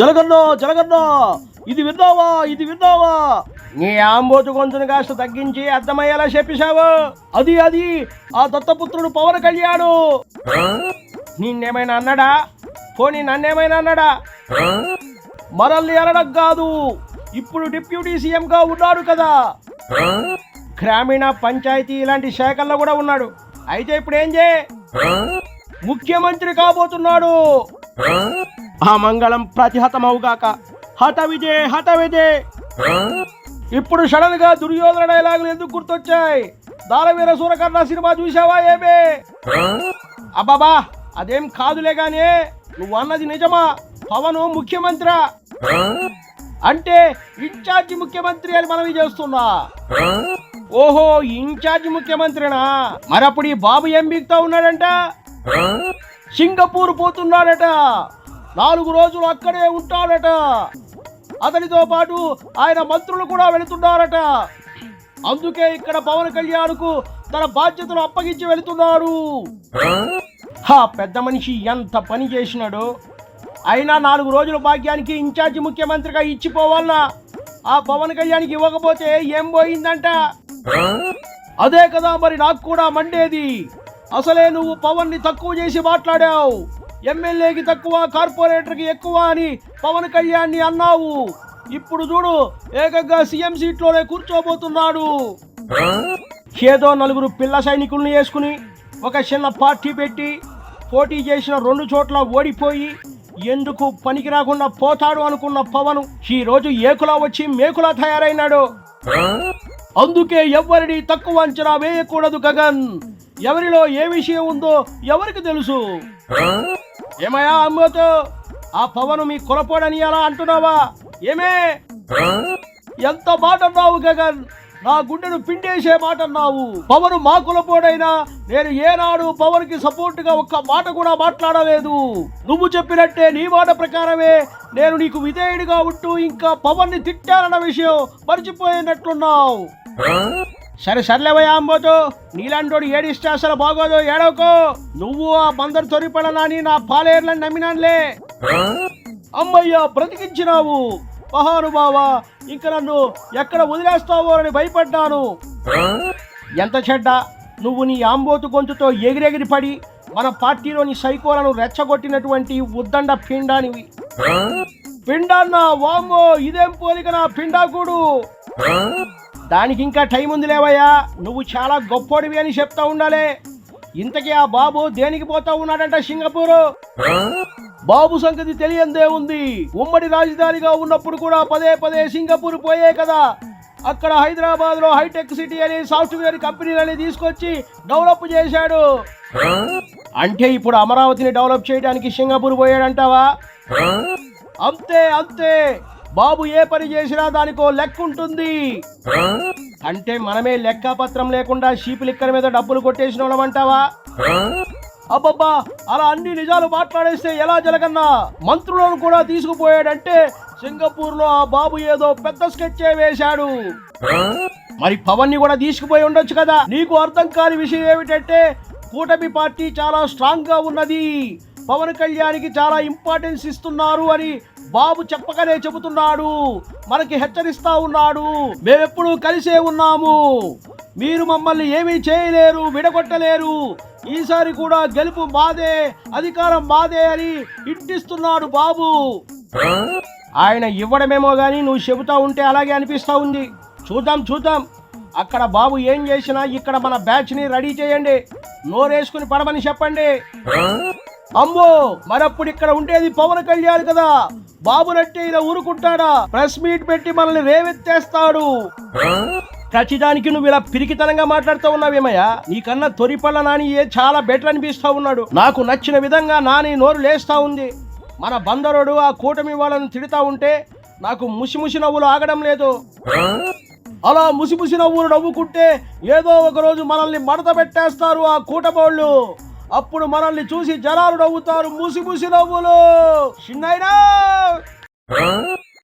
జలగన్నా జలగన్నా. ఇది విన్నావా ఇది విన్నావా నీ ఆంబోతు గొంతును కాస్త తగ్గించి అర్థమయ్యేలా చెప్పేశావు. అది అది. ఆ దత్తపుత్రుడు పవన్ కళ్యాణు. నిన్నేమైనా అన్నాడా? పోనీ నన్నేమైనా అన్నాడా? మనల్ని అనడం కాదు. ఇప్పుడు డిప్యూటీ సీఎం గా ఉన్నాడు కదా. గ్రామీణ పంచాయతీ ఇలాంటి శాఖల్లో కూడా ఉన్నాడు. అయితే ఇప్పుడు ఏం చే ముఖ్యమంత్రి కాబోతున్నాడు. ఆ మంగళం ప్రతిహతమవుగాక. హఠ విజే హఠ విజే ఇప్పుడు సడన్గా దుర్యోధన డైలాగులు ఎందుకు గుర్తొచ్చాయి? దానవీర సూరకర్ణ సినిమా చూసావా ఏమే? అబ్బాబా అదేం కాదులే గానే నువ్వు అన్నది నిజమా? పవన్ ముఖ్యమంత్రి. అంటే ఇన్ఛార్జి ముఖ్యమంత్రి అని మనవి చేస్తున్నా. ఓహో ఇన్ఛార్జి ముఖ్యమంత్రినా? మరప్పుడు ఈ బాబు ఏం బిగుతా ఉన్నాడంట? సింగపూర్ పోతున్నాడట. నాలుగు రోజులు అక్కడే ఉంటాడట. అతనితో పాటు ఆయన మంత్రులు కూడా వెళుతున్నారట. అందుకే ఇక్కడ పవన్ కళ్యాణ్కు తన బాధ్యతలు అప్పగించి వెళుతున్నాడు. హా పెద్ద మనిషి ఎంత పని చేసినాడు. అయినా నాలుగు రోజుల భాగ్యానికి ఇన్ఛార్జి ముఖ్యమంత్రిగా ఇచ్చిపోవాలనా ఆ పవన్ కళ్యాణ్కి ఇవ్వకపోతే ఏం పోయిందంట? అదే కదా మరి నాకు కూడా మండేది. అసలే నువ్వు పవన్ని తక్కువ చేసి మాట్లాడావు. ఎమ్మెల్యేకి తక్కువ కార్పొరేటర్కి ఎక్కువ అని పవన్ కళ్యాణ్ని అన్నావు. ఇప్పుడు చూడు ఏకంగా సీఎం సీట్లోనే కూర్చోబోతున్నాడు. ఏదో నలుగురు పిల్ల సైనికుల్ని వేసుకుని ఒక చిన్న పార్టీ పెట్టి పోటీ చేసిన రెండు చోట్ల ఓడిపోయి ఎందుకు పనికి రాకుండా పోతాడు అనుకున్న పవన్ ఈ రోజు ఏకులా వచ్చి మేకులా తయారైనాడు. అందుకే ఎవరిని తక్కువ అంచనా వేయకూడదు గగన్. ఎవరిలో ఏ విషయం ఉందో ఎవరికి తెలుసు? ఏమయ్యా అమ్మతో? ఆ పవను మీ కులపోడని అలా అంటున్నావా? ఏమే? ఎంత మాట అన్నావు గగన్? నా గుండెను పిండేసే మాట అన్నావు. పవన్ మా కులపోడైనా నేను ఏనాడు పవన్కి సపోర్ట్గా ఒక్క మాట కూడా మాట్లాడలేదు. నువ్వు చెప్పినట్టే నీ మాట ప్రకారమే నేను నీకు విధేయుడిగా ఉంటూ ఇంకా పవన్ని తిట్టానన్న విషయం మర్చిపోయినట్లున్నావు. సరే సర్లేవయ్యా అంబోతో నీలాంటోడు ఏడిస్తే అసలు బాగోదు ఏడవకో. నువ్వు ఆ బందరు తొరిపడనాని నా పాలేర్లను నమ్మినానులే. అమ్మయ్యా బ్రతికించినావు. మహానుభావ ఇంక నన్ను ఎక్కడ వదిలేస్తావో అని భయపడ్డాను. ఎంత చెడ్డ? నువ్వు నీ ఆంబోతు గొంతుతో ఎగిరెగిరి పడి మన పార్టీలోని సైకోలను రెచ్చగొట్టినటువంటి ఉద్దండ పిండానివి. పిండాన్న వామ్మో ఇదేం పోలిక నా పిండాకుడు? దానికి ఇంకా టైం ఉంది లేవయ్యా. నువ్వు చాలా గొప్పోడివి అని చెప్తా ఉండాలి. ఇంతకీ ఆ బాబు దేనికి పోతా ఉన్నాడంట సింగపూరు? బాబు సంగతి తెలియందే ఉంది. ఉమ్మడి రాజధానిగా ఉన్నప్పుడు కూడా పదే పదే సింగపూర్ పోయే కదా. అక్కడ హైదరాబాద్లో హైటెక్ సిటీ అని సాఫ్ట్వేర్ కంపెనీలని తీసుకొచ్చి డెవలప్ చేశాడు. అంటే ఇప్పుడు అమరావతిని డెవలప్ చేయడానికి సింగపూర్ పోయాడంటావా? అంతే అంతే. బాబు ఏ పని చేసినా దానికో లెక్క ఉంటుంది అంటే మనమే లెక్కపత్రం లేకుండా షీపు లిక్కర్ మీద డబ్బులు కొట్టేసిన వాళ్ళమంటావా అబ్బబ్బా అలా అన్ని నిజాలు మాట్లాడేస్తే ఎలా జరగన్నా మంత్రులను కూడా తీసుకుపోయాడంటే సింగపూర్లో ఆ బాబు ఏదో పెద్ద స్కెచ్ వేశాడు. మరి పవన్ని కూడా తీసుకుపోయి ఉండొచ్చు కదా? నీకు అర్థం కాని విషయం ఏమిటంటే కూటమి పార్టీ చాలా స్ట్రాంగ్గా ఉన్నది. పవన్ కళ్యాణ్కి చాలా ఇంపార్టెన్స్ ఇస్తున్నారు అని బాబు చెప్పకనే చెబుతున్నాడు. మనకి హెచ్చరిస్తా ఉన్నాడు. మేమెప్పుడు కలిసే ఉన్నాము. మీరు మమ్మల్ని ఏమీ చేయలేరు విడగొట్టలేరు. ఈసారి కూడా గెలుపు మాదే అధికారం మాదే అని ఇంటిస్తున్నాడు బాబు. ఆయన ఇవ్వడమేమో కానీ నువ్వు చెబుతా ఉంటే అలాగే అనిపిస్తా ఉంది. చూద్దాం చూద్దాం. అక్కడ బాబు ఏం చేసినా ఇక్కడ మన బ్యాచ్ని రెడీ చేయండి. నోరేసుకుని పడమని చెప్పండి. అమ్మో మరప్పుడు ఇక్కడ ఉండేది పవన్ కళ్యాణ్ కదా. బాబు నట్టి ఇలా ఊరుకుంటాడా? ప్రెస్ మీట్ పెట్టి మనల్ని రేవెత్తేస్తాడు. ప్రతిదానికి నువ్వు ఇలా పిరికితనంగా మాట్లాడుతూ ఉన్నావేమయ్యా నీకన్నా తొరిపల్ల నాని ఏ చాలా బెటర్ అనిపిస్తా ఉన్నాడు. నాకు నచ్చిన విధంగా నాని నోరు లేస్తా ఉంది. మన బందరుడు ఆ కూటమి వాళ్ళని తిడుతా ఉంటే నాకు ముసిముసి నవ్వులు ఆగడం లేదు. అలా ముసిముసి నవ్వులు నవ్వుకుంటే ఏదో ఒక రోజు మనల్ని మడత పెట్టేస్తారు ఆ కూటమోళ్ళు అప్పుడు మనల్ని చూసి జనాలు నవ్వుతారు. ముసి ముసి నవ్వులు. చిన్నైనా